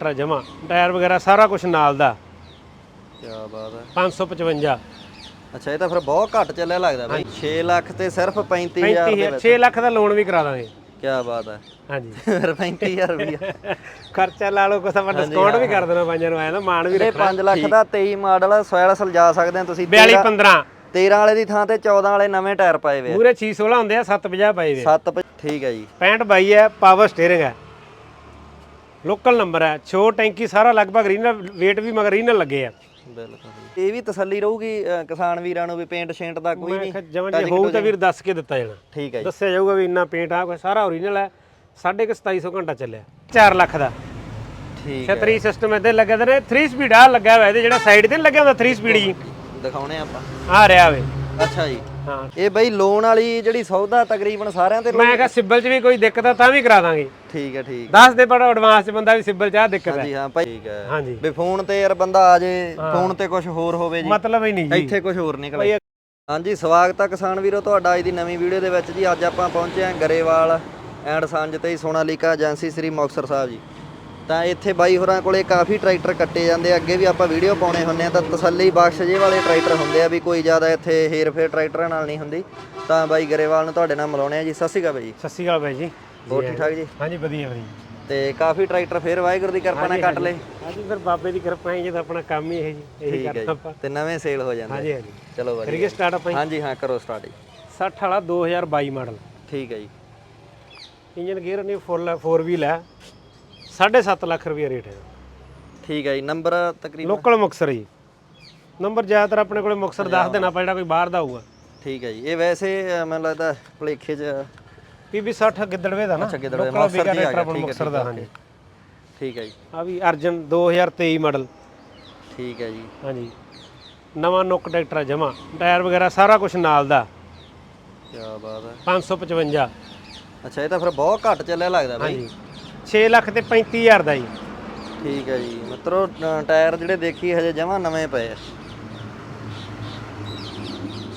Tractor ਜਮਾ tyre ਵਗੈਰਾ ਸਾਰਾ ਕੁਝ ਨਾਲ ਦਾ। ਕੀ ਬਾਤ ਹੈ। 555 ਅੱਛਾ ਇਹ ਤਾਂ ਫਿਰ ਬਹੁਤ ਘੱਟ ਚੱਲਿਆ ਲੱਗਦਾ ਬਾਈ। 6 ਲੱਖ ਤੇ ਸਿਰਫ 35000 ਦੇ 35 6 ਲੱਖ ਦਾ ਲੋਨ ਵੀ ਕਰਾ ਦਾਂਗੇ। ਕੀ ਬਾਤ ਹੈ। ਹਾਂਜੀ। ਫਿਰ 35000 ਰੁਪਇਆ ਖਰਚਾ ਲਾ ਲਓ ਕੁਛ ਆਪਾਂ ਡਿਸਕਾਊਂਟ ਵੀ ਕਰ ਦੇਣਾ ਪੰਜਾਂ ਨੂੰ ਆਇਆ ਤਾਂ ਮਾਣ ਵੀ ਰੱਖਣਾ। 5 ਲੱਖ ਦਾ 23 ਮਾਡਲ ਸੋਇਲ ਸਲਜਾ ਸਕਦੇ ਆ ਤੁਸੀਂ। 42 15 13 ਵਾਲੇ ਦੀ ਥਾਂ ਤੇ 14 ਵਾਲੇ ਨਵੇਂ ਟਾਇਰ ਪਾਏ ਵੇ ਪੂਰੇ 616 ਹੁੰਦੇ ਆ 750 ਪਏ ਵੇ 7 ਠੀਕ ਹੈ ਜੀ। 65 ਬਾਈ ਹੈ ਪਾਵਰ ਸਟੀਅਰਿੰਗ ਹੈ। ਲੋਕਲ ਨੰਬਰ ਹੈ। ਛੋ ਟੈਂਕੀ ਸਾਰਾ ਲਗਭਗ ਰੀਨਲ weight ਵੀ ਮਗਰ ਰੀਨਲ ਲੱਗੇ ਆ। ਬਿਲਕੁਲ ਇਹ ਵੀ ਤਸੱਲੀ ਰਹੂਗੀ ਅ, ਕਿਸਾਨ ਵੀਰਾਂ ਨੂੰ ਵੀ ਪੇਂਟ ਸ਼ੇਂਟ ਦਾ ਕੋਈ ਨਹੀਂ? ਜਮਨ ਜੇ ਹੋਊ ਤਾਂ ਵੀਰ ਦੱਸ ਕੇ ਦਿੱਤਾ ਜਾਣਾ। ਠੀਕ ਹੈ ਜੀ। ਦੱਸਿਆ ਜਾਊਗਾ ਵੀ ਇੰਨਾ ਪੇਂਟ ਆ ਕੋਈ ਸਾਰਾ ਓਰੀਜਨਲ ਹੈ। ਸਾਢੇ ਕੁ 2700 ਘੰਟਾ ਚੱਲਿਆ। 4 ਲੱਖ ਦਾ। ਠੀਕ ਹੈ। ਛਤਰੀ ਸਿਸਟਮ ਇਹਦੇ ਲੱਗੇ ਦੇ ਨੇ। 3 ਸਪੀਡ ਆ ਲੱਗਿਆ ਹੋਇਆ ਇਹਦੇ ਜਿਹੜਾ ਸਾਈਡ ਤੇ ਨੀ ਲੱਗਿਆ ਹੁੰਦਾ 3 ਸਪੀਡ ਜੀ। ਦਿਖਾਉਣੇ ਆਪਾਂ। ਆ ਰਿਹਾ ਵੇ। ਅੱਛਾ ਜੀ। ਹਾਂ। ਇਹ ਬਈ ਲੋਨ ਵਾਲੀ ਜਿਹੜੀ ਸੌਦਾ ਤਕਰੀਬਨ ਸਾਰਿਆਂ ਤੇ ਮੈਂ ਕਿਹਾ ਸਿਬਲ 'ਚ ਵੀ ਕੋਈ ਦਿੱਕਤ ਆ ਤਾਂ ਵੀ ਕਰਾ ਦਾਂਗੇ। ਠੀਕ ਹੈ ਠੀਕ ਦੱਸ ਦੇ ਬੜਾ ਐਡਵਾਂਸ 'ਚ ਬੰਦਾ ਵੀ ਸਿਬਲ 'ਚ ਆ ਦਿੱਕਤ ਹੈ ਹਾਂਜੀ ਹਾਂ ਭਾਈ। ਠੀਕ ਹੈ। ਹਾਂਜੀ। ਵੀ ਫੋਨ ਤੇ ਯਾਰ ਬੰਦਾ ਆ ਜੇ ਫੋਨ ਤੇ ਕੁਝ ਹੋਰ ਹੋਵੇ ਜੀ। ਮਤਲਬ ਹੀ ਨਹੀਂ ਜੀ। ਇੱਥੇ ਕੁਝ ਹੋਰ ਨਿਕਲੇ। ਹਾਂਜੀ ਸਵਾਗਤ ਹੈ ਕਿਸਾਨ ਵੀਰੋ ਤੁਹਾਡਾ ਅੱਜ ਦੀ ਨਵੀਂ ਵੀਡੀਓ ਦੇ ਵਿੱਚ ਜੀ। ਅੱਜ ਆਪਾਂ ਪਹੁੰਚੇ ਹਾਂ ਗਰੇਵਾਲ ਐਂਡ ਸੰਜ ਤੇ ਸੋਨਾਲੀਕਾ ਏਜੰਸੀ ਸ੍ਰੀ ਮੁਕਤਸਰ ਸਾਹਿਬ ਜੀ। ਤਾਂ ਇੱਥੇ ਬਾਈ ਹੋਰਾਂ ਕੋਲੇ ਕਾਫੀ ਟਰੈਕਟਰ ਕੱਟੇ ਜਾਂਦੇ ਆ। ਅੱਗੇ ਵੀ ਆਪਾਂ ਵੀਡੀਓ ਪਾਉਣੇ ਹੁੰਨੇ ਆ। ਤਾਂ ਤਸੱਲੀ ਬਖਸ਼ ਜੇ ਵਾਲੇ ਟਰੈਕਟਰ ਹੁੰਦੇ ਆ ਵੀ ਕੋਈ ਜ਼ਿਆਦਾ ਇੱਥੇ ਹੇਰ ਫੇਰ ਟਰੈਕਟਰਾਂ ਨਾਲ ਨਹੀਂ ਹੁੰਦੀ। ਤਾਂ ਬਾਈ ਗਰੇਵਾਲ ਨੂੰ ਤੁਹਾਡੇ ਨਾਲ ਮਿਲਾਉਣੇ ਆ ਜੀ। ਸਤਿ ਸ਼੍ਰੀ ਅਕਾਲ ਬਾਈ ਜੀ। ਸਤਿ ਸ਼੍ਰੀ ਅਕਾਲ ਬਾਈ ਜੀ। ਹੋਰ ਠੀਕ ਠਾਕ ਜੀ? ਹਾਂਜੀ ਵਧੀਆ ਵਧੀਆ। ਤੇ ਕਾਫੀ ਟਰੈਕਟਰ ਫੇਰ ਵਾਹਿਗੁਰੂ ਦੀ ਕਿਰਪਾ ਨਾਲ ਕੱਟ ਲਏ। ਹਾਂਜੀ। ਫਿਰ ਬਾਬੇ ਦੀ ਕਿਰਪਾ ਹੈ ਜੇ ਤਾਂ ਆਪਣਾ ਕੰਮ ਹੀ ਇਹ ਜੀ ਇਹੀ ਠੀਕ ਹੈ ਕਰਨਾ ਜੀ। ਆਪਾਂ। ਤੇ ਨਵੇਂ ਸੇਲ ਹੋ ਜਾਂਦੇ ਹਾਂਜੀ ਹਾਂਜੀ। ਚਲੋ ਵਧੀਆ। ਕਰੀਏ ਸਟਾਰਟ ਆਪਾਂ ਜੀ। ਹਾਂਜੀ ਹਾਂ ਕਰੋ ਸਟਾਰਟ ਜੀ। 60 ਵਾਲਾ 2022 ਮਾਡਲ। ਠੀਕ ਹੈ ਜੀ। ਇੰਜਨ ਗੇਅਰ ਨਹੀਂ ਫੁੱਲ 4 ਵੀਲ ਹੈ। 7.5 ਲੱਖ ਰੁਪਏ ਰੇਟ ਹੈ। ਠੀਕ ਹੈ ਜੀ। ਨੰਬਰ ਤਕਰੀਬਨ? ਲੋਕਲ ਮੁਕਸਰ ਜੀ। ਨੰਬਰ ਜ਼ਿਆਦਾਤਰ ਆਪਣੇ ਕੋਲੇ ਮੁਕਸਰ ਦੱਸ ਦੇਣਾ ਆਪਾਂ ਜਿਹੜਾ ਕੋਈ ਬਾਹਰ ਦਾ ਹੋਊਗਾ ਠੀਕ ਹੈ ਜੀ। ਇਹ ਵੈਸੇ ਅ, ਮੈਨੂੰ ਲੱਗਦਾ ਭਲੇਖੇ ਚ ਪੀਬੀ 60 ਗਿੱਦੜਵੇ ਦਾ ਨਾ। ਅੱਛਾ, ਗਿੱਦੜਵੇ, ਵੀਗਾ ਦੀ ਆ ਗਿਆ, ਠੀਕ ਹੈ, ਮੁਕਸਰ ਹਾਂਜੀ। ਠੀਕ। ਹੈ ਜੀ। ਆ ਵੀ ਅਰਜਨ 2023 ਮਾਡਲ। ਠੀਕ ਹੈ ਜੀ। ਹਾਂਜੀ। ਨਵਾਂ ਨੁੱਕ ਟਰੈਕਟਰ ਜਮਾ। ਟਾਇਰ ਵਗੈਰਾ ਸਾਰਾ ਕੁਝ ਨਾਲ ਦਾ। ਕੀ ਬਾਤ ਹੈ। 555 ਅੱਛਾ ਇਹ ਤਾਂ ਫਿਰ ਬਹੁਤ ਘੱਟ ਚੱਲਿਆ ਲੱਗਦਾ ਬਾਈ। ਹਾਂਜੀ। 6 ਲੱਖ ਤੇ 35000 ਦਾ ਜੀ। ਠੀਕ ਹੈ ਜੀ। ਮਿੱਤਰੋ ਟਾਇਰ ਜਿਹੜੇ ਦੇਖੀ ਹਜੇ ਜਮਾ ਨਵੇਂ ਪਏ ਆ।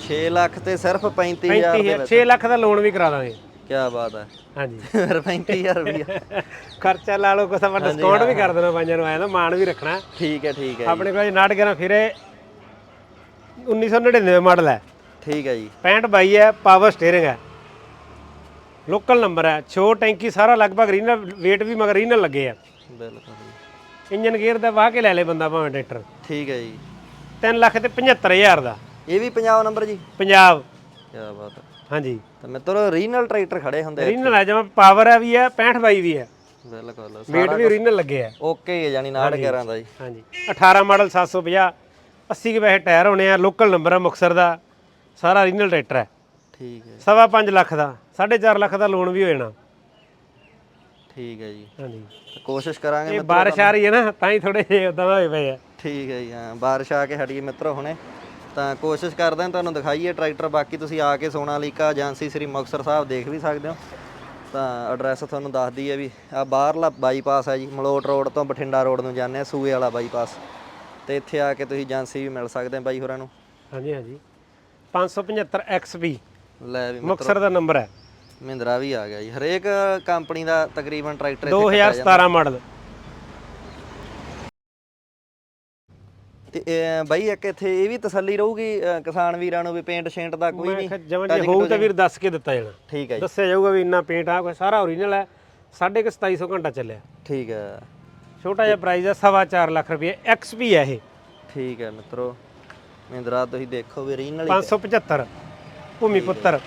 6 ਲੱਖ ਤੇ ਸਿਰਫ 35000 ਦੇ 35 6 ਲੱਖ ਦਾ ਲੋਨ ਵੀ ਕਰਾ ਦਾਂਗੇ। ਕੀ ਬਾਤ ਹੈ। ਹਾਂਜੀ। ਫਿਰ 35000 ਰੁਪਇਆ ਖਰਚਾ ਲਾ ਲਓ ਕੁਛ ਆਪਾਂ ਡਿਸਕਾਊਂਟ ਵੀ ਕਰ ਦੇਣਾ ਪੰਜਾਂ ਨੂੰ ਆਇਆ ਤਾਂ ਮਾਣ ਵੀ ਰੱਖਣਾ। ਠੀਕ ਹੈ ਠੀਕ ਹੈ ਆਪਣੇ ਕੋਲ 911 ਫਿਰੇ 1999 ਮਾਡਲ ਹੈ। ਠੀਕ ਹੈ ਜੀ। 65 ਬਾਈ ਹੈ ਪਾਵਰ ਸਟੀਅਰਿੰਗ ਹੈ। ਲੋਕਲ ਨੰਬਰ ਹੈ। ਛੋ ਟੈਂਕੀ ਸਾਰਾ ਲਗਭਗ ਰੀਨਲ weight ਵੀ ਮਗਰ ਰੀਨਲ ਲੱਗੇ ਆ। ਬਿਲਕੁਲ। ਇੰਜਨ ਗੇਅਰ ਦਾ ਵਾਹ ਕੇ ਲੈ ਲੇ ਬੰਦਾ ਭਾਵੇਂ ਟਰੈਕਟਰ। ਠੀਕ ਹੈ ਜੀ। 3 ਲੱਖ ਤੇ 75000 ਦਾ। ਇਹ ਵੀ ਪੰਜਾਬ ਨੰਬਰ ਜੀ? ਪੰਜਾਬ। ਕੀ ਬਾਤ ਹੈ। ਹਾਂਜੀ। ਤਾਂ ਮਿੱਤਰੋ ਰੀਨਲ ਟਰੈਕਟਰ ਖੜੇ ਹੁੰਦੇ ਆ ਰੀਨਲ ਹੈ ਜਿਵੇਂ ਪਾਵਰ ਹੈ ਵੀ ਹੈ 65 ਬਾਈ ਵੀ ਹੈ। ਬਿਲਕੁਲ weight ਵੀ ਰੀਨਲ ਲੱਗੇ ਆ। ਓਕੇ ਹੀ ਹੈ ਜਾਨੀ 911 ਦਾ ਜੀ ਹਾਂਜੀ। 18 ਮਾਡਲ 750 80 ਕੇ ਵੈਸੇ ਟਾਇਰ ਹੋਣੇ ਆ ਲੋਕਲ ਨੰਬਰ ਹੈ ਮੁਕਸਰ ਦਾ ਸਾਰਾ ਰੀਨਲ ਟਰੈਕਟਰ ਹੈ। ਠੀਕ ਹੈ ਸਵਾ 5 ਲੱਖ ਦਾ 4.5 ਲੱਖ ਦਾ ਲੋਨ ਵੀ ਹੋ ਜਾਣਾ। ਠੀਕ ਹੈ ਜੀ। ਹਾਂਜੀ। ਤਾਂ ਕੋਸ਼ਿਸ਼ ਕਰਾਂਗੇ ਇਹ ਬਾਰਿਸ਼ ਆ ਰਹੀ ਹੈ ਨਾ ਤਾਂ ਹੀ ਥੋੜੇ ਜਿਹੇ ਉਦਾਂ ਦਾ ਹੋਏ ਪਏ ਆ। ਠੀਕ ਹੈ ਜੀ ਹਾਂ ਬਾਰਿਸ਼ ਆ ਕੇ ਹਟੀ ਮਿੱਤਰੋ ਹੁਣੇ। ਤਾਂ ਕੋਸ਼ਿਸ਼ ਕਰਦੇ ਹਾਂ ਤੁਹਾਨੂੰ ਦਿਖਾਈਏ ਟਰੈਕਟਰ। ਬਾਕੀ ਤੁਸੀਂ ਆ ਕੇ ਸੋਨਾਲੀਕਾ ਏਜੰਸੀ ਸ੍ਰੀ ਮੁਕਤਸਰ ਸਾਹਿਬ ਦੇਖ ਵੀ ਸਕਦੇ ਹੋ। ਤਾਂ ਐਡਰੈਸ ਤੁਹਾਨੂੰ ਦੱਸ ਦਈਏ ਵੀ ਆ ਬਾਹਰਲਾ ਬਾਈਪਾਸ ਹੈ ਜੀ ਮਲੋਟ ਰੋਡ ਤੋਂ ਬਠਿੰਡਾ ਰੋਡ ਨੂੰ ਜਾਂਦੇ ਆ ਸੂਏ ਵਾਲਾ ਬਾਈਪਾਸ ਤੇ ਇੱਥੇ ਆ ਕੇ ਤੁਸੀਂ ਏਜੰਸੀ ਵੀ ਮਿਲ ਸਕਦੇ ਆ ਬਾਈ ਹੋਰਾਂ ਨੂੰ। ਹਾਂਜੀ ਹਾਂਜੀ। 575 XP ਲੈ ਵੀ ਮੁਕਸਰ ਦਾ ਨੰਬਰ ਹੈ। ਮਹਿੰਦਰਾ ਵੀ ਆ ਗਿਆ ਜੀ। ਹਰੇਕ ਕੰਪਨੀ ਦਾ ਤਕਰੀਬਨ ਟਰੈਕਟਰ ਇੱਥੇ 2017 ਮਾਡਲ ਤੇ ਬਾਈ ਇੱਕ ਇੱਥੇ ਇਹ ਵੀ ਤਸੱਲੀ ਰਹੂਗੀ ਅ, ਕਿਸਾਨ ਵੀਰਾਂ ਨੂੰ ਵੀ ਪੇਂਟ ਸ਼ੇਂਟ ਦਾ ਕੋਈ ਨਹੀਂ? ਜਮਨ ਜੇ ਹੋਊ ਤਾਂ ਵੀਰ ਦੱਸ ਕੇ ਦਿੱਤਾ ਜਾਣਾ। ਠੀਕ ਹੈ ਜੀ। ਦੱਸਿਆ ਜਾਊਗਾ ਵੀ ਇੰਨਾ ਪੇਂਟ ਆ ਕੋਈ ਸਾਰਾ ਓਰੀਜਨਲ ਹੈ। ਸਾਢੇ ਕੁ 2700 ਘੰਟਾ ਚੱਲਿਆ। ਠੀਕ ਹੈ। ਛੋਟਾ ਜਿਹਾ ਪ੍ਰਾਈਸ ਹੈ ਸਵਾ ਚਾਰ ਲੱਖ ਰੁਪਏ। XP ਹੈ ਇਹ। ਠੀਕ ਹੈ ਮਿੱਤਰੋ ਮਹਿੰਦਰਾ ਤੁਸੀਂ ਦੇਖੋ ਵੀ ਰੀਨਲ 575 ਭੂਮੀ ਪੁੱਤਰ।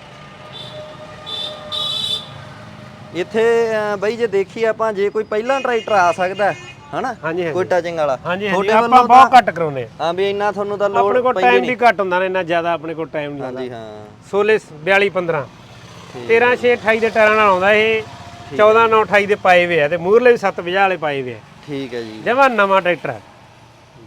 ਇੱਥੇ ਅ, ਬਾਈ ਜੇ ਦੇਖੀ ਆਪਾਂ ਜੇ ਕੋਈ ਪਹਿਲਾਂ ਟਰੈਕਟਰ ਆ ਸਕਦਾ ਹੈ, ਹਨਾ? ਹਾਂਜੀ ਹਾਂਜੀ। ਕੋਈ ਟਚਿੰਗ ਵਾਲਾ। ਹਾਂਜੀ ਤੁਹਾਡੇ ਹਾਂਜੀ ਆਪਾਂ ਬਹੁਤ ਘੱਟ ਕਰਾਉਨੇ ਆ। ਹਾਂ ਵੀ ਇੰਨਾ ਤੁਹਾਨੂੰ ਤਾਂ ਲੋੜ ਆਪਣੇ ਕੋਲ ਟਾਈਮ ਵੀ ਘੱਟ ਹੁੰਦਾ ਨਾ ਇੰਨਾ ਜ਼ਿਆਦਾ ਆਪਣੇ ਕੋਲ ਟਾਈਮ ਨਹੀਂ ਹਾਂਜੀ ਹਾਂ। 16 42 15 13 6 28 ਦੇ ਟਾਇਰਾਂ ਨਾਲ ਆਉਂਦਾ ਇਹ। 14 9 28 ਦੇ ਪਾਏ ਹੋਏ ਆ ਤੇ ਮੂਰਲੇ ਵੀ 750 ਵਾਲੇ ਪਾਏ ਹੋਏ ਆ। ਠੀਕ ਹੈ ਜੀ। ਜਮਾ ਨਵਾਂ ਟਰੈਕਟਰ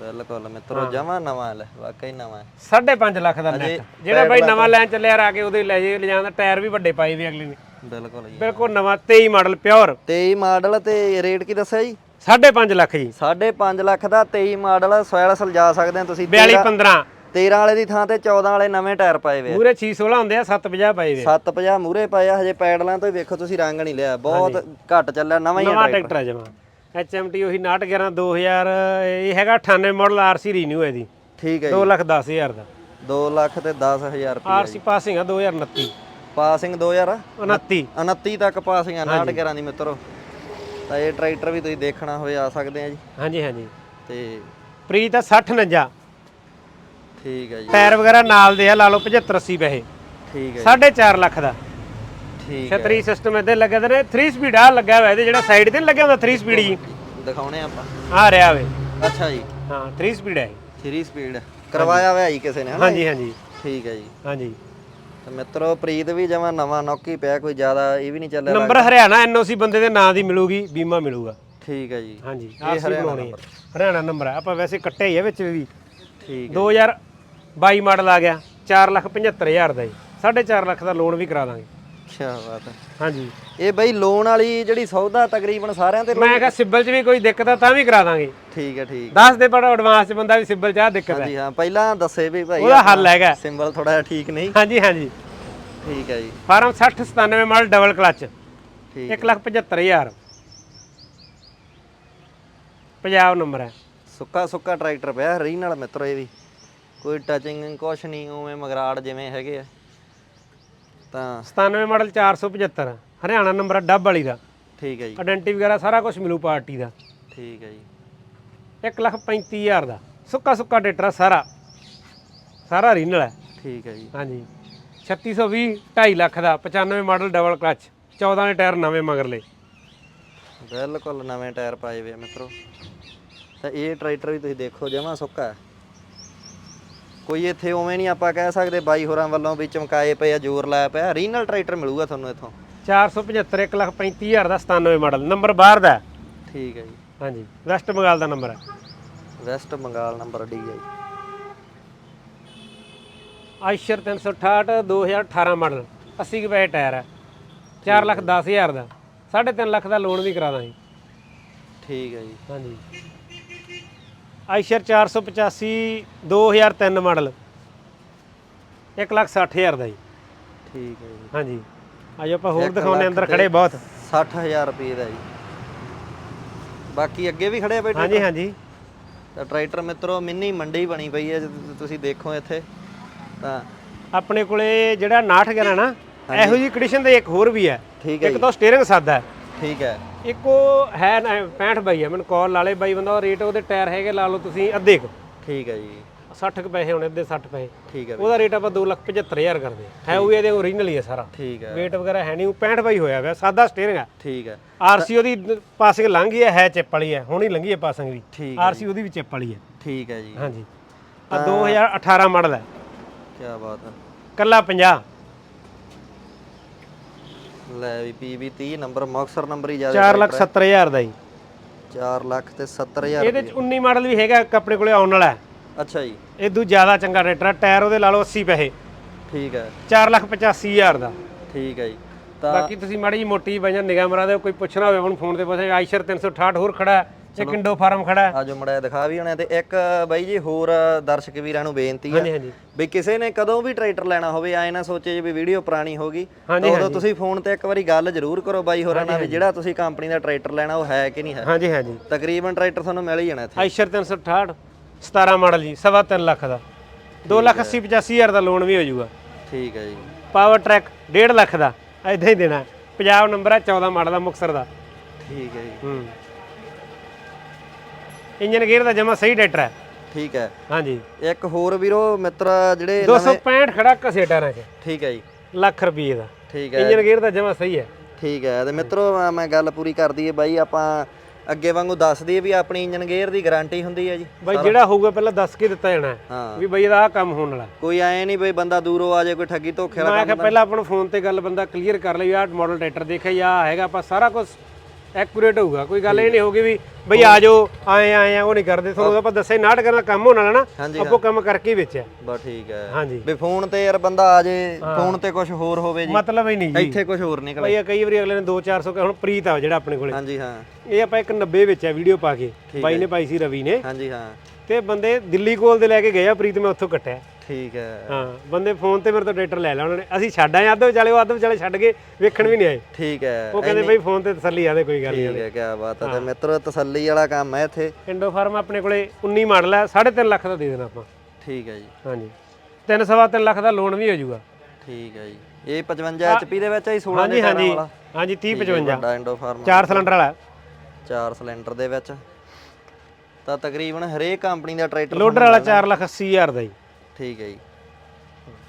ਬਿਲਕੁਲ ਮਿੱਤਰੋ ਜਮਾ ਨਵਾਂ ਲੈ ਵਾਕਈ ਨਵਾਂ। ਹੈ। 5.5 ਲੱਖ ਦਾ ਨੈਟ ਜਿਹੜਾ ਬਾਈ ਨਵਾਂ ਲੈਣ ਚੱਲਿਆ ਆ ਕੇ ਉਹਦੇ ਲੈ ਜੇ ਲਿਜਾਣ ਦਾ ਟਾਇਰ ਵੀ ਵੱਡੇ ਪਾਏ ਹੋਏ ਅਗਲੇ ਨੇ। ਬਿਲਕੁਲ ਜੀ। ਬਿਲਕੁਲ ਨਵਾਂ 23 ਮਾਡਲ ਪਿਓਰ। 23 ਮਾਡਲ ਤੇ ਰੇਟ ਕੀ ਦੱਸਿਆ ਜੀ? 5.5 ਲੱਖ ਜੀ। 5.5 ਲੱਖ ਦਾ 23 ਮਾਡਲ ਸੋਇਲ ਸਲਜਾ ਸਕਦੇ ਆ ਤੁਸੀਂ। 42 15 13 ਵਾਲੇ ਦੀ ਥਾਂ ਤੇ 14 ਵਾਲੇ ਨਵੇਂ ਟਾਇਰ ਪਾਏ ਵੇ ਮੂਰੇ 616 ਹੁੰਦੇ ਆ 750 ਪਾਏ ਹੋਏ 750 ਮੂਰੇ ਪਏ ਆ ਹਜੇ ਪੈਡਲਾਂ ਤੋਂ ਵੇਖੋ ਤੁਸੀਂ ਰੰਗ ਨਹੀਂ ਲਿਆ। ਬਹੁਤ ਘੱਟ ਚੱਲਿਆ ਨਵਾਂ ਹੀ ਆ ਨਵਾਂ ਟਰੈਕਟਰ। ਹੈ ਜਮਾ। HMT ਉਹੀ 911 2000 ਇਹ ਹੈਗਾ 98 ਮਾਡਲ ਆਰਸੀ ਰੀਨਿਊ ਹੈ ਦੀ ਠੀਕ ਹੈ 2 ਜੀ ਲੱਖ 10000 ਦਾ। 2 ਲੱਖ ਤੇ 10000 ਰੁਪਏ ਆਰਸੀ ਪਾਸਿੰਗ ਆ 2029 ਪਾਸਿੰਗ 2000 29 29 ਤੱਕ ਪਾਸਿੰਗ ਆ 911 ਦੀ ਮਿੱਤਰੋ। ਤਾਂ ਇਹ ਟਰੈਕਟਰ ਵੀ ਤੁਸੀਂ ਦੇਖਣਾ ਹੋਵੇ ਆ ਸਕਦੇ ਆ ਜੀ। ਹਾਂਜੀ ਹਾਂਜੀ। ਤੇ ਪ੍ਰੀਤ ਆ 60 49 ਠੀਕ ਹੈ ਜੀ। ਟਾਇਰ ਵਗੈਰਾ ਨਾਲ ਦੇ ਆ ਲਾ ਲਓ 75 80 ਪੈਸੇ। ਠੀਕ ਹੈ 4.5 ਲੱਖ ਦਾ। ਠੀਕ ਹੈ ਛਤਰੀ ਸਿਸਟਮ ਇਹਦੇ ਲੱਗੇ ਦੇ ਨੇ 3 ਸਪੀਡ ਆ ਲੱਗਿਆ ਹੋਇਆ ਇਹਦੇ ਜਿਹੜਾ ਸਾਈਡ ਤੇ ਲੱਗਿਆ ਹੁੰਦਾ 3 ਸਪੀਡ ਜੀ। ਦਿਖਾਉਣੇ ਆਪਾਂ। ਆ ਰਿਹਾ ਵੇ। ਅੱਛਾ ਜੀ। ਹਾਂ 3 ਸਪੀਡ ਹੈ 3 ਸਪੀਡ ਕਰਵਾਇਆ ਹੋਇਆ ਜੀ ਕਿਸੇ ਨੇ ਹਾਂਜੀ ਹਾਂਜੀ। ਠੀਕ ਹੈ ਜੀ। ਹਾਂਜੀ। ਤੇ ਮਿੱਤਰੋ ਪ੍ਰੀਤ ਵੀ ਜਮਾ ਨਵਾਂ ਨੌਕੀ ਪਿਆ ਕੋਈ ਜ਼ਿਆਦਾ ਇਹ ਵੀ ਨਹੀਂ ਚੱਲਿਆ ਨੰਬਰ ਹਰਿਆਣਾ ਐਨਓਸੀ ਬੰਦੇ ਦੇ ਨਾਂ ਦੀ ਮਿਲੂਗੀ ਬੀਮਾ ਮਿਲੂਗਾ। ਠੀਕ ਹੈ ਜੀ। ਹਾਂਜੀ ਆਰਸੀ ਬਣਾਉਣੀ ਹੈ। ਹਰਿਆਣਾ ਨੰਬਰ ਹੈ। ਆਪਾਂ ਵੈਸੇ ਕੱਟੇ ਹੀ ਆ ਵਿੱਚ ਵੀ। ਠੀਕ 2022 ਮਾਡਲ ਆ ਗਿਆ 475000 ਦਾ ਜੀ। 4.5 ਲੱਖ ਦਾ ਲੋਨ ਵੀ ਕਰਾ ਦਾਂਗੇ। ਕੀ ਬਾਤ ਹੈ। ਹਾਂਜੀ। ਇਹ ਬਈ ਲੋਨ ਵਾਲੀ ਜਿਹੜੀ ਸੌਦਾ ਤਕਰੀਬਨ ਸਾਰਿਆਂ ਤੇ ਮੈਂ ਕਿਹਾ ਸਿਬਲ 'ਚ ਵੀ ਕੋਈ ਦਿੱਕਤ ਆ ਤਾਂ ਵੀ ਕਰਾ ਦਾਂਗੇ। ਠੀਕ ਹੈ ਠੀਕ। ਦੱਸ ਦੇ ਬੜਾ ਐਡਵਾਂਸ 'ਚ ਬੰਦਾ ਵੀ ਸਿਬਲ 'ਚ ਆ ਦਿੱਕਤ ਹੈ। ਹਾਂਜੀ ਹਾਂ ਪਹਿਲਾਂ ਦੱਸੇ ਵੀ ਭਾਈ ਉਹਦਾ ਹੱਲ ਹੈਗਾ। ਸਿੰਬਲ ਥੋੜਾ ਜਿਹਾ ਠੀਕ ਨਹੀਂ। ਹਾਂਜੀ ਹਾਂਜੀ। ਠੀਕ ਹੈ ਜੀ। ਫਾਰਮ 60 97 ਮਾਡਲ ਡਬਲ ਕਲਚ ਠੀਕ 175000 ਪੰਜਾਬ ਨੰਬਰ ਹੈ। ਸੁੱਕਾ ਸੁੱਕਾ ਟਰੈਕਟਰ ਪਿਆ ਰੀ ਨਾਲ ਮਿੱਤਰੋ ਇਹ ਵੀ। ਕੋਈ ਟਚਿੰਗ ਕੁਛ ਨਹੀਂ ਉਵੇਂ ਮਗਰਾੜ ਜਿਵੇਂ ਹੈਗੇ ਆ। ਤਾਂ 97 ਮਾਡਲ 475 ਹਰਿਆਣਾ ਨੰਬਰ ਡੱਬ ਵਾਲੀ ਦਾ। ਠੀਕ ਹੈ ਜੀ। ਆਇਡੈਂਟੀ ਵਗੈਰਾ ਸਾਰਾ ਕੁਝ ਮਿਲੂ ਪਾਰਟੀ ਦਾ। ਠੀਕ ਹੈ ਜੀ। 135000 ਦਾ। ਸੁੱਕਾ ਸੁੱਕਾ ਆ ਸਾਰਾ। ਸਾਰਾ ਰੀਨਲ ਹੈ। ਠੀਕ ਹੈ ਜੀ। ਹਾਂਜੀ। 3620 2.5 ਲੱਖ ਦਾ 95 ਮਾਡਲ ਡਬਲ ਕਲਚ 14 ਦੇ ਟਾਇਰ ਨਵੇਂ ਮਗਰਲੇ। ਬਿਲਕੁਲ ਨਵੇਂ ਟਾਇਰ ਪਾਏ ਹੋਏ ਮਿੱਤਰੋ। ਤਾਂ ਇਹ ਟਰੈਕਟਰ ਵੀ ਤੁਸੀਂ ਦੇਖੋ ਜਮਾ ਸੁੱਕਾ ਹੈ। ਕੋਈ ਇੱਥੇ ਉਵੇਂ ਨਹੀਂ ਆਪਾਂ ਕਹਿ ਸਕਦੇ ਬਾਈ ਹੋਰਾਂ ਵੱਲੋਂ ਵੀ ਚਮਕਾਏ ਪਏ ਆ ਜ਼ੋਰ ਲਾਇਆ ਪਿਆ। ਰੀਨਲ ਟਰੈਕਟਰ ਮਿਲੂਗਾ ਤੁਹਾਨੂੰ ਇੱਥੋਂ। 475 135000 ਦਾ 97 ਮਾਡਲ। ਨੰਬਰ ਬਾਹਰ ਦਾ ਹੈ। ਠੀਕ ਹੈ ਜੀ। ਹਾਂਜੀ ਵੈਸਟ ਬੰਗਾਲ ਦਾ ਨੰਬਰ ਹੈ। ਵੈਸਟ ਬੰਗਾਲ ਨੰਬਰ ਡੀ ਹੈ ਜੀ। ਆਇਸ਼ਰ 368 2018 ਮਾਡਲ। 80 ਕੁ ਪੈਸੇ ਟਾਇਰ ਹੈ। 4 ਲੱਖ 10000 ਦਾ। 3.5 ਲੱਖ ਦਾ ਲੋਨ ਵੀ ਕਰਾ ਦਾਂਗੇ। ਠੀਕ ਹੈ ਜੀ। ਹਾਂਜੀ। ਆਇਸ਼ਰ 485 2003 ਮਾਡਲ। 1 ਲੱਖ 60000 ਦਾ ਜੀ। ਠੀਕ ਹੈ ਜੀ। ਹਾਂਜੀ। ਆਜੋ ਆਪਾਂ ਹੋਰ ਦਿਖਾਉਣੇ ਅੰਦਰ ਖੜੇ ਬਹੁਤ। 60000 ਰੁਪਏ ਦਾ ਜੀ। ਬਾਕੀ ਅੱਗੇ ਵੀ ਖੜੇ ਆ ਬਈ ਹਾਂਜੀ ਹਾਂਜੀ। ਤਾਂ ਟਰੈਕਟਰ ਮਿੱਤਰੋ ਮਿੰਨੀ ਮੰਡੀ ਬਣੀ ਪਈ ਹੈ ਜੇ ਤੁਸੀਂ ਦੇਖੋ ਇੱਥੇ ਤਾਂ ਆਪਣੇ ਕੋਲੇ ਜਿਹੜਾ 69 ਨਾ ਇਹੋ ਜੀ ਕੰਡੀਸ਼ਨ ਦੇ ਇੱਕ ਹੋਰ ਵੀ ਹੈ। ਠੀਕ ਹੈ ਇੱਕ ਤਾਂ ਸਟੀਅਰਿੰਗ ਸਾਦਾ ਹੈ। ਠੀਕ ਹੈ। ਇੱਕ ਉਹ ਹੈ ਨਾ 65 ਬਾਈ ਹੈ ਮੈਨੂੰ ਕਾਲ ਲਾ ਲੇ ਬਾਈ ਬੰਦਾ ਉਹ ਰੇਟ ਉਹਦੇ ਟਾਇਰ ਹੈਗੇ ਲਾ ਲਓ ਤੁਸੀਂ ਅੱਧੇ ਕੁ। ਠੀਕ ਹੈ ਜੀ। 60 ਕੁ ਪੈਸੇ ਹੋਣੇ ਅੱਧੇ 60 ਪੈਸੇ। ਠੀਕ ਹੈ ਉਹਦਾ ਰੇਟ ਆਪਾਂ 275000 ਕਰਦੇ ਹਾਂ। ਹੈ ਉਹ ਇਹਦੇ ਓਰੀਜਨਲ ਹੀ ਹੈ ਸਾਰਾ। ਠੀਕ ਹੈ। weight ਵਗੈਰਾ ਹੈ ਨਹੀਂ ਉਹ 65 ਬਾਈ ਹੋਇਆ ਹੋਇਆ ਸਾਦਾ ਸਟੀਅਰਿੰਗ ਹੈ ਠੀਕ ਹੈ। ਆਰਸੀ ਉਹਦੀ ਪਾਸਿੰਗ ਲੰਘ ਗਈ ਹੈ ਹੈ ਚਿੱਪ ਵਾਲੀ ਹੈ ਹੁਣੀ ਲੰਘੀ ਹੈ ਪਾਸਿੰਗ ਵੀ। ਠੀਕ ਆਰਸੀ ਉਹਦੀ ਵੀ ਚਿੱਪ ਵਾਲੀ ਹੈ। ਠੀਕ ਹੈ ਜੀ। ਹਾਂਜੀ। ਆ 2018 ਮਾਡਲ ਹੈ। ਕੀ ਬਾਤ ਹੈ। ਕੱਲਾ 50 ਲੈ ਵੀ ਪੀਬੀ 30 ਨੰਬਰ ਮੁਕਸਰ ਨੰਬਰ ਹੀ ਜ਼ਿਆਦਾ 4 ਲੱਖ 70000 ਦਾ ਜੀ। 4 ਲੱਖ ਤੇ 70000 ਇਹਦੇ ਚ 19 ਮਾਡਲ ਵੀ ਹੈਗਾ ਆਪਣੇ ਕੋਲੇ ਆਉਣ ਵਾਲਾ। ਅੱਛਾ ਜੀ। ਇਦੋਂ ਜ਼ਿਆਦਾ ਚੰਗਾ ਟਰੈਕਟਰ ਹੈ ਟਾਇਰ ਉਹਦੇ ਲਾ ਲਓ 80 ਪੈਸੇ। ਠੀਕ ਹੈ। 4 ਲੱਖ 85000 ਦਾ। ਠੀਕ ਹੈ ਜੀ। ਤਾਂ ਬਾਕੀ ਤੁਸੀਂ ਮਾੜੀ ਜੀ ਮੋਟੀ ਬਾਈਆਂ ਨਿਗਾਹ ਮਰਾ ਦਿਓ ਕੋਈ ਪੁੱਛਣਾ ਹੋਵੇ ਹੁਣ ਫੋਨ ਤੇ ਪੁੱਛੇ ਆਇਸ਼ਰ 368 ਹੋਰ ਖੜਾ ਹੈ। ਇੱਕ ਇੰਡੋ ਫਾਰਮ ਖੜਾ ਆਜੋ ਮੜਾ ਦਿਖਾ ਵੀ ਹੋਣਾ ਤੇ ਇੱਕ ਬਾਈ ਜੀ ਹੋਰ ਦਰਸ਼ਕ ਵੀਰਾਂ ਨੂੰ ਬੇਨਤੀ ਹੈ ਵੀ ਕਿਸੇ ਨੇ ਕਦੋਂ ਵੀ ਟਰੈਕਟਰ ਲੈਣਾ ਹੋਵੇ ਐ ਨਾ ਸੋਚੇ ਜੀ ਵੀ ਵੀਡੀਓ ਪੁਰਾਣੀ ਹੋ ਗਈ ਉਦੋਂ ਤੁਸੀਂ ਫੋਨ ਤੇ ਇੱਕ ਵਾਰੀ ਗੱਲ ਜ਼ਰੂਰ ਕਰੋ ਬਾਈ ਹੋਰਾਂ ਨਾਲ ਵੀ ਜਿਹੜਾ ਤੁਸੀਂ ਕੰਪਨੀ ਦਾ ਟਰੈਕਟਰ ਲੈਣਾ ਉਹ ਹੈ ਕਿ ਨਹੀਂ ਹੈ। ਹਾਂਜੀ ਹਾਂਜੀ। ਤਕਰੀਬਨ ਟਰੈਕਟਰ ਤੁਹਾਨੂੰ ਮਿਲ ਹੀ ਜਾਣਾ ਇੱਥੇ। ਆਇਸ਼ਰ 368 17 ਮਾਡਲ ਜੀ ਸਵਾ ਤਿੰਨ ਲੱਖ ਦਾ। 2 ਲੱਖ 80 85000 ਦਾ ਲੋਨ ਵੀ ਹੋ ਜਾਊਗਾ। ਠੀਕ ਹੈ ਜੀ। ਪਾਵਰ ਟਰੈਕ 1.5 ਲੱਖ ਦਾ ਐਦਾਂ ਹੀ ਦੇਣਾ। ਪੰਜਾਬ ਨੰਬਰ ਹੈ 14 ਮਾਡਲ ਦਾ ਮੁਕਸਰ ਦਾ। ਠੀਕ ਹੈ ਜੀ। ਹੂੰ। ਇੰਜਨ ਗੇਅਰ ਦਾ ਜਮਾ ਸਹੀ ਟਰੈਕਟਰ ਹੈ। ਠੀਕ ਹੈ। ਹਾਂਜੀ। ਇੱਕ ਹੋਰ ਵੀਰੋ ਮਿੱਤਰ ਜਿਹੜੇ 265 ਖੜਾ ਕਸੇ ਟਾਇਰਾਂ 'ਚ। ਠੀਕ ਹੈ ਜੀ। ਲੱਖ ਰੁਪਏ ਦਾ। ਠੀਕ ਹੈ। ਇੰਜਨ ਗੇਅਰ ਦਾ ਜਮਾ ਸਹੀ ਹੈ। ਠੀਕ ਹੈ। ਤੇ ਮਿੱਤਰੋ ਮੈਂ- ਗੱਲ ਪੂਰੀ ਕਰ ਦਈਏ ਬਾਈ ਆਪਾਂ ਅੱਗੇ ਵਾਂਗੂ ਦੱਸ ਦਈਏ ਵੀ ਆਪਣੀ ਇੰਜਨ ਗੇਅਰ ਦੀ ਗਾਰੰਟੀ ਹੁੰਦੀ ਹੈ ਜੀ। ਬਾਈ ਜਿਹੜਾ ਹੋਊਗਾ ਪਹਿਲਾਂ ਦੱਸ ਕੇ ਦਿੱਤਾ ਜਾਣਾ ਵੀ ਬਈ ਇਹਦਾ ਆਹ ਕੰਮ ਹੋਣ ਵਾਲਾ। ਕੋਈ ਐ ਨਹੀਂ ਬਈ ਬੰਦਾ ਦੂਰੋਂ ਆ ਜਾਏ ਕੋਈ ਠੱਗੀ ਧੋਖੇ ਵਾਲਾ ਮੈਂ ਕਿਹਾ ਪਹਿਲਾਂ ਆਪਾਂ ਨੂੰ ਫੋਨ ਤੇ ਗੱਲ ਬੰਦਾ ਕਲੀਅਰ ਕਰ ਲਈ ਆਹ ਮਾਡਲ ਟਰੈਕਟਰ ਦੇਖਿਆ ਜਾਂ ਹੈਗਾ ਆਪਾਂ ਸਾਰਾ ਕੁਝ ਐਕੂਰੇਟ ਹੋਊਗਾ। ਕੋਈ ਗੱਲ ਇਹ ਨਹੀਂ ਹੋਗੀ ਵੀ ਬਈ ਆ ਜਾਓ ਆਏ ਆਏ ਆ ਉਹ ਨਹੀਂ ਕਰਦੇ। ਤੁਹਾਨੂੰ ਆਪਾਂ ਦੱਸਿਆ ਹੀ ਨਾਟ ਕਰਨਾ ਕੰਮ ਹੋਣ ਵਾਲਾ ਨਾ ਹਾਂਜੀ ਆਪੋ ਕੰਮ ਕਰਕੇ ਹੀ ਵੇਚਿਆ। ਬਸ ਠੀਕ ਹੈ। ਹਾਂਜੀ। ਵੀ ਫੋਨ ਤੇ ਯਾਰ ਬੰਦਾ ਆ ਜੇ ਫੋਨ ਤੇ ਕੁਝ ਹੋਰ ਹੋਵੇ ਜੀ। ਮਤਲਬ ਹੀ ਨਹੀਂ ਜੀ। ਇੱਥੇ ਕੁਝ ਹੋਰ ਨਿਕਲੇ। ਬਈ ਇਹ ਕਈ ਵਾਰੀ ਅਗਲੇ ਨੇ 2-400 ਹੁਣ ਪ੍ਰੀਤ ਆ ਜਿਹੜਾ ਆਪਣੇ ਕੋਲੇ। ਹਾਂਜੀ ਹਾਂ। ਇਹ ਆਪਾਂ ਇੱਕ 90 ਵਿੱਚ ਆ ਵੀਡੀਓ ਪਾ ਕੇ। ਬਾਈ ਨੇ ਪਾਈ ਸੀ ਰਵੀ ਨੇ। ਹਾਂਜੀ ਹਾਂ। ਤੇ ਬੰਦੇ ਦਿੱਲੀ ਕੋਲ ਦੇ ਲੈ ਕੇ ਗਏ ਆ ਪ੍ਰੀਤ ਮੈਂ ਉੱਥੋਂ ਕੱਟਿਆ। ਠੀਕ ਹੈ। ਹਾਂ ਬੰਦੇ ਫੋਨ ਤੇ ਮੇਰੇ ਤੋਂ ਟਰੈਕਟਰ ਲੈ ਲਿਆ ਉਹਨਾਂ ਨੇ। ਅਸੀਂ ਛੱਡ ਆਏ ਅੱਧ ਵਿਚਾਲੇ ਉਹ ਅੱਧ ਵਿਚਾਲੇ ਛੱਡ ਕੇ ਵੇਖਣ ਵੀ ਨਹੀਂ ਆਏ। ਠੀਕ ਹੈ ਉਹ ਕਹਿੰਦੇ ਬਈ ਫੋਨ ਤੇ ਤਸੱਲੀ ਆਦੇ ਕੋਈ ਗੱਲ ਨਹੀਂ ਠੀਕ ਹੈ ਕੀ ਬਾਤ ਹੈ ਤੇ ਮਿੱਤਰੋ ਤਸੱਲੀ ਵਾਲਾ ਕੰਮ ਹੈ ਇੱਥੇ। ਇੰਡੋ ਫਾਰਮ ਆਪਣੇ ਕੋਲੇ 19 ਮਾਡਲ ਹੈ 3.5 ਲੱਖ ਦਾ ਦੇ ਦੇਣਾ ਆਪਾਂ। ਠੀਕ ਹੈ ਜੀ। ਹਾਂਜੀ। 3 ਸਵਾ ਤਿੰਨ ਲੱਖ ਦਾ ਲੋਨ ਵੀ ਹੋ ਜਾਊਗਾ। ਠੀਕ ਹੈ ਜੀ। ਇਹ 55 HP ਦੇ ਵਿੱਚ ਹੈ ਜੀ 16 ਹਾਂਜੀ ਦੇ ਟਾਇਰਾਂ ਹਾਂਜੀ। ਵਾਲਾ। ਹਾਂਜੀ 30 55 ਵੱਡਾ ਇੰਡੋ ਫਾਰਮ ਸਿਲੰਡਰ ਵਾਲਾ ਚਾਰ ਸਿਲੰਡਰ ਦੇ ਵਿੱਚ। ਤਾਂ ਤਕਰੀਬਨ ਹਰੇਕ ਕੰਪਨੀ ਦਾ ਟਰੈਕਟਰ ਲੋਡਰ ਵਾਲਾ 4 ਲੱਖ 80 ਹਜ਼ਾਰ ਦਾ ਜੀ। ਠੀਕ ਹੈ ਜੀ।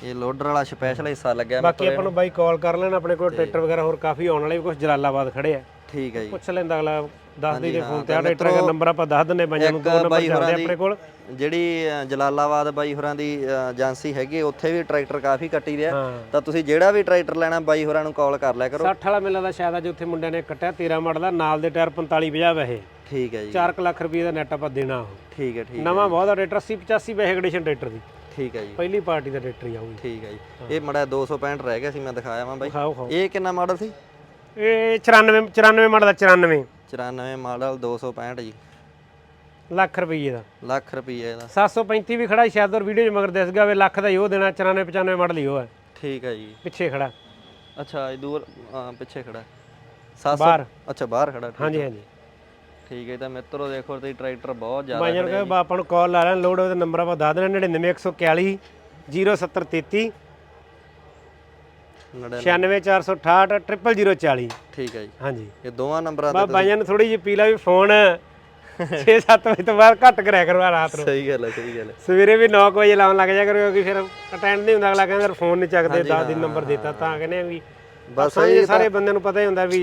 ਇਹ ਲੋਡਰ ਵਾਲਾ ਸਪੈਸ਼ਲ ਹਿੱਸਾ ਲੱਗਿਆ ਬਾਕੀ ਆਪਾਂ ਨੂੰ ਬਾਈ ਕਾਲ ਕਰ ਲੈਣ ਆਪਣੇ ਕੋਲ ਟਰੈਕਟਰ ਵਗੈਰਾ ਹੋਰ ਕਾਫੀ ਆਉਣ ਵਾਲੇ ਵੀ ਕੁਝ ਜਲਾਲਾਬਾਦ ਖੜੇ ਆ। ਠੀਕ ਹੈ ਜੀ। ਪੁੱਛ ਲੈਂਦਾ ਅਗਲਾ ਦੱਸ ਦੇ ਜੇ ਫੋਨ ਤੇ ਆ ਟਰੈਕਟਰ ਦਾ ਨੰਬਰ ਆਪਾਂ ਦੱਸ ਦਿੰਨੇ ਬਾਈਆਂ ਨੂੰ ਦੋ ਨੰਬਰ ਆਪਣੇ ਕੋਲ। ਜਿਹੜੀ ਜਲਾਲਾਬਾਦ ਬਾਈ ਹੋਰਾਂ ਦੀ ਏਜੰਸੀ ਹੈਗੀ ਉੱਥੇ ਵੀ ਟਰੈਕਟਰ ਕਾਫੀ ਕੱਟੀ ਦੇ ਆ। ਤਾਂ ਤੁਸੀਂ ਜਿਹੜਾ ਵੀ ਟਰੈਕਟਰ ਲੈਣਾ ਬਾਈ ਹੋਰਾਂ ਨੂੰ ਕਾਲ ਕਰ ਲਿਆ ਕਰੋ। 60 ਵਾਲਾ ਮੇਲਾ ਦਾ ਸ਼ਾਇਦ ਅੱਜ ਉੱਥੇ ਮੁੰਡਿਆਂ ਨੇ ਕੱਟਿਆ 13 ਮਾਡਲ ਦਾ ਨਾਲ ਦੇ ਟਾਇਰ 45 50 ਵੈਸੇ ਠੀਕ ਹੈ ਜੀ। 4 ਲੱਖ ਰੁਪਏ ਦਾ ਨੈਟ ਆਪਾਂ ਦੇਣਾ। ਉਹ ਠੀਕ ਹੈ ਠੀਕ ਨਵਾਂ ਬਹੁਤ ਟਰੈਕਟਰ 80 85 ਪੈਸੇ ਕੰਡੀਸ਼ਨ ਟਰੈਕਟਰ ਦੀ। ਠੀਕ ਹੈ ਜੀ। ਪਹਿਲੀ ਪਾਰਟੀ ਦਾ ਟਰੈਕਟਰ ਹੀ ਆਊਗੀ ਠੀਕ ਹੈ ਜੀ। ਇਹ ਮੜਾ 265 ਰਹਿ ਗਿਆ ਸੀ ਮੈਂ ਦਿਖਾਇਆ ਵਾਂ ਬਾਈ। ਇਹ ਕਿੰਨਾ ਮਾਡਲ ਸੀ? ਇਹ 94 94 ਮਾਡਲ ਦਾ 94 94 ਮਾਡਲ 265 ਜੀ। ਲੱਖ ਰੁਪਏ ਦਾ। ਲੱਖ ਰੁਪਏ ਦਾ। 735 ਵੀ ਖੜਾ ਸ਼ਾਇਦ ਔਰ ਵੀਡੀਓ 'ਚ ਮਗਰ ਦਿਸ ਗਿਆ ਵੇ ਲੱਖ ਦਾ ਹੀ ਉਹ ਦੇਣਾ 94 95 ਮਾਡਲ ਹੀ ਉਹ ਹੈ ਠੀਕ ਹੈ ਜੀ। ਪਿੱਛੇ ਖੜਾ। ਅੱਛਾ ਇਹ ਦੂਰ ਪਿੱਛੇ ਖੜਾ। 700 ਬਾਹਰ। ਅੱਛਾ ਬਾਹਰ ਖੜਾ ਹਾਂਜੀ ਹਾਂਜੀ। ਠੀਕ ਹੈ ਤਾਂ ਮਿੱਤਰੋ ਦੇਖੋ ਤੇ ਟਰੈਕਟਰ ਬਹੁਤ ਜ਼ਿਆਦਾ ਬਾਈਆਂ ਨੂੰ ਕਹੇ ਆਪਾਂ ਨੂੰ ਕਾਲ ਲਾ ਲੈਣ ਲੋਡ ਉਹਦੇ ਨੰਬਰ ਆਪਾਂ ਦੱਸ ਦੇਣਾ 99141 0733 ਨੜਿਨਵੇਂ। 96468 0040 ਠੀਕ ਹੈ ਜੀ। ਹਾਂਜੀ। ਇਹ ਦੋਵਾਂ ਨੰਬਰਾਂ ਤੇ ਬਾਈਆਂ ਨੂੰ ਥੋੜੀ ਜਿਹੀ ਪੀਲਾ ਵੀ ਫੋਨ 6-7 ਵਜੇ ਤੋਂ ਬਾਅਦ ਘੱਟ ਕਰਿਆ ਕਰੋ ਰਾਤ ਨੂੰ। ਸਹੀ ਗੱਲ ਹੈ ਸਹੀ ਗੱਲ ਹੈ। ਸਵੇਰੇ ਵੀ 9 ਵਜੇ ਲਾਉਣ ਲੱਗ ਜਾ ਕਰੋ ਕਿਉਂਕਿ ਫਿਰ ਅਟੈਂਡ ਨਹੀਂ ਹੁੰਦਾ ਅਗਲਾ ਕਹਿੰਦਾ ਫੋਨ ਨਹੀਂ ਚੱਕਦੇ 10 ਦਿਨ ਨੰਬਰ ਦਿੱਤਾ ਤਾਂ ਕਹਿੰਦੇ ਵੀ ਬਸ ਸਾਰੇ ਬੰਦੇ ਨੂੰ ਪਤਾ ਹੀ ਹੁੰਦਾ ਵੀ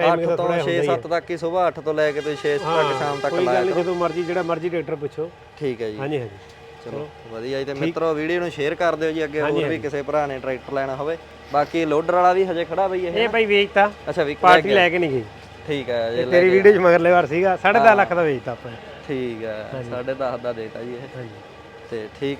8 ਟਾਈਮਿੰਗ ਦਾ ਤੋਂ ਥੋੜਾ 6 7 ਤੱਕ ਹੀ ਸਵੇਰ 8 ਤੋਂ ਲੈ ਕੇ ਤੇ 6 ਤੱਕ ਸ਼ਾਮ ਤੱਕ ਕੋਈ ਲਾਇਆ ਗੱਲ ਨਹੀਂ ਜਦੋਂ ਮਰਜ਼ੀ ਜਿਹੜਾ ਮਰਜ਼ੀ ਡਾਕਟਰ ਪੁੱਛੋ। ਠੀਕ ਹੈ ਜੀ। ਹਾਂਜੀ ਹਾਂਜੀ। ਚਲੋ ਵਧੀਆ ਜੀ ਤੇ ਮਿੱਤਰੋ ਵੀਡੀਓ ਨੂੰ ਸ਼ੇਅਰ ਕਰ ਦਿਓ ਜੀ ਅੱਗੇ ਹੋਰ ਵੀ ਕਿਸੇ ਭਰਾ ਨੇ ਟਰੈਕਟਰ ਲੈਣਾ ਹੋਵੇ। ਬਾਕੀ ਲੋਡਰ ਵਾਲਾ ਵੀ ਹਜੇ ਖੜਾ ਬਈ ਇਹ ਇਹ ਭਾਈ ਵੇਚਤਾ। ਅੱਛਾ ਵੀ ਪਾਰਟੀ ਲੈ ਕੇ ਨਹੀਂ ਗਈ। ਠੀਕ ਹੈ ਜੀ ਤੇਰੀ ਵੀਡੀਓ 'ਚ ਮਗਰਲੇ ਵਾਰ ਸੀਗਾ 10.5 ਲੱਖ ਦਾ ਵੇਚਤਾ ਆਪਾਂ। ਠੀਕ ਹੈ 10.5 ਦਾ ਦੇਤਾ ਜੀ ਇਹ। ਹਾਂਜੀ। ਤੇ ਠੀਕ